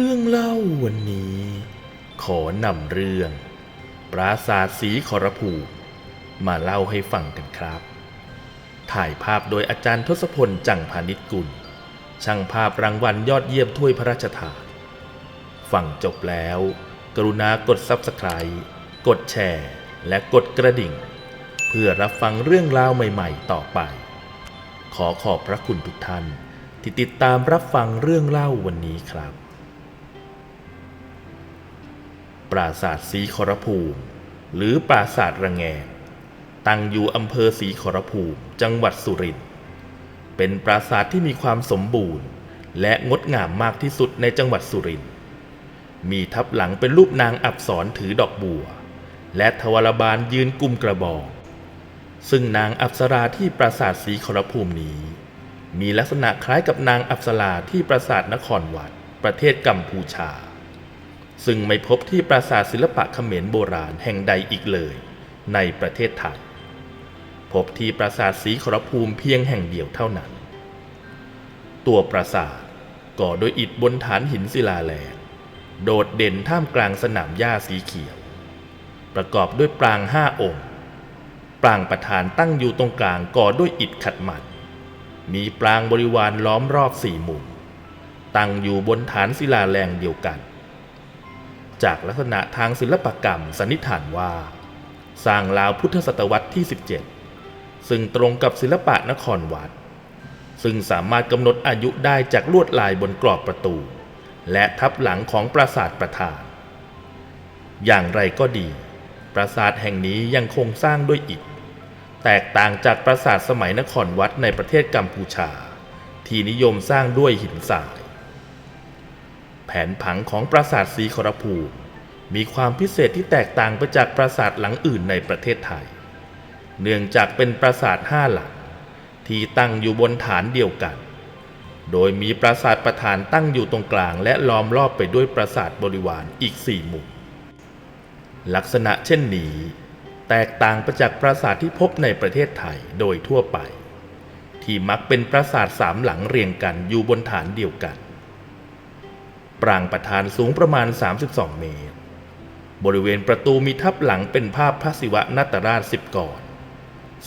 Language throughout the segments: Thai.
เรื่องเล่าวันนี้ ขอนำเรื่อง ปราสาทสีขอรภูมิมาเล่าให้ฟังกันครับ ถ่ายภาพโดยอาจารย์ทศพลจังพานิชกุล ช่างภาพรางวัลยอดเยี่ยมถ้วยพระราชทานฟังจบแล้ว กรุณากด Subscribe กดแชร์ และกดกระดิ่ง เพื่อรับฟังเรื่องราวใหม่ๆ ต่อไป ขอขอบพระคุณทุกท่านที่ติดตามรับฟังเรื่องเล่าวันนี้ครับ ปราสาทสีขอรภูมิ หรือปราสาทระแงงตั้งอยู่อำเภอสีขอรภูมิ จังหวัดสุรินทร์ เป็นปราสาทที่มีความสมบูรณ์ และงดงามมากที่สุดในจังหวัดสุรินทร์ มีทับหลังเป็นรูปนางอับสรถือดอกบัว และทวารบาลยืนกุมกระบอกซึ่งนางอัปสราที่ปราสาทสีขอรภูมินี้ มีลักษณะคล้ายกับนางอัปสราที่ปราสาทนครวัด ประเทศกัมพูชา ซึ่งไม่พบที่ปราสาทศิลปะเขมรโบราณแห่งใดอีกเลย ในประเทศไทย พบที่ปราสาทสีขรภูมิเพียงแห่งเดียวเท่านั้น ตัวปราสาทก่อโดยอิฐบนฐานหินศิลาแรงโดดเด่นท่ามกลางสนามหญ้าสีเขียว ประกอบด้วยปรางห้าองค์ ปรางประธานตั้งอยู่ตรงกลางก่อด้วยอิฐขัดมันมีปรางบริวารล้อมรอบสี่มุม ตั้งอยู่บนฐานศิลาแรงเดียวกัน จากลักษณะทางศิลปกรรมสันนิษฐานว่า สร้างราวพุทธศตวรรษที่ 17 ซึ่งตรงกับศิลปะนครวัด ซึ่งสามารถกำหนดอายุได้จากลวดลายบนกรอบประตู และทับหลังของปราสาทประธาน อย่างไรก็ดี ปราสาทแห่งนี้ยังคงสร้างด้วยอิฐ แตกต่างจากปราสาทสมัยนครวัดในประเทศกัมพูชา ที่นิยมสร้างด้วยหินทราย แผนผังของปราสาทสีขรภูมิมีความพิเศษที่แตกต่างไปจากปราสาทหลังอื่นในประเทศไทย เนื่องจากเป็นปราสาทห้าหลัง ที่ตั้งอยู่บนฐานเดียวกัน โดยมีปราสาทประธานตั้งอยู่ตรงกลาง และล้อมรอบไปด้วยปราสาทบริวารอีกสี่มุมลักษณะเช่นนี้ แตกต่างไปจากปราสาทที่พบในประเทศไทยโดยทั่วไป ที่มักเป็นปราสาทสามหลังเรียงกันอยู่บนฐานเดียวกัน ปรางประธานสูงประมาณ 32 เมตร บริเวณประตูมีทับหลังเป็นภาพพระศิวะนาตราชสิบก่อน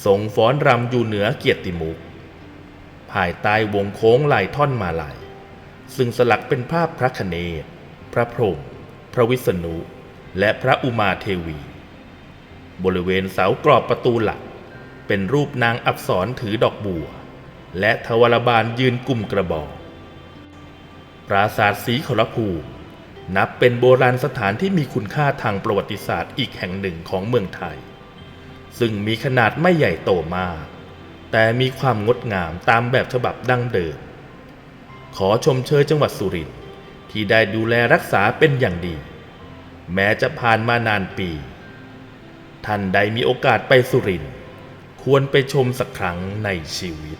ทรงฟ้อนรำอยู่เหนือเกียรติมุก ภายใต้วงโค้งลายท่อนมาลัยซึ่งสลักเป็นภาพพระคเนศพระพรหมพระวิษณุ และพระอุมาเทวี บริเวณเสากรอบประตูหลัก เป็นรูปนางอับสรถือดอกบัว และทวารบาลยืนกลุ่มกระบอก ราสาทสีขรภูมินับเป็นโบราณสถานที่มีคุณค่าทางประวัติศาสตร์อีกแห่งหนึ่งของเมืองไทย ซึ่งมีขนาดไม่ใหญ่โตมาก แต่มีความงดงามตามแบบฉบับดั้งเดิม ขอชมเชยจังหวัดสุรินทร์ที่ได้ดูแลรักษาเป็นอย่างดี แม้จะผ่านมานานปี ท่านใดมีโอกาสไปสุรินทร์ควรไปชมสักครั้งในชีวิต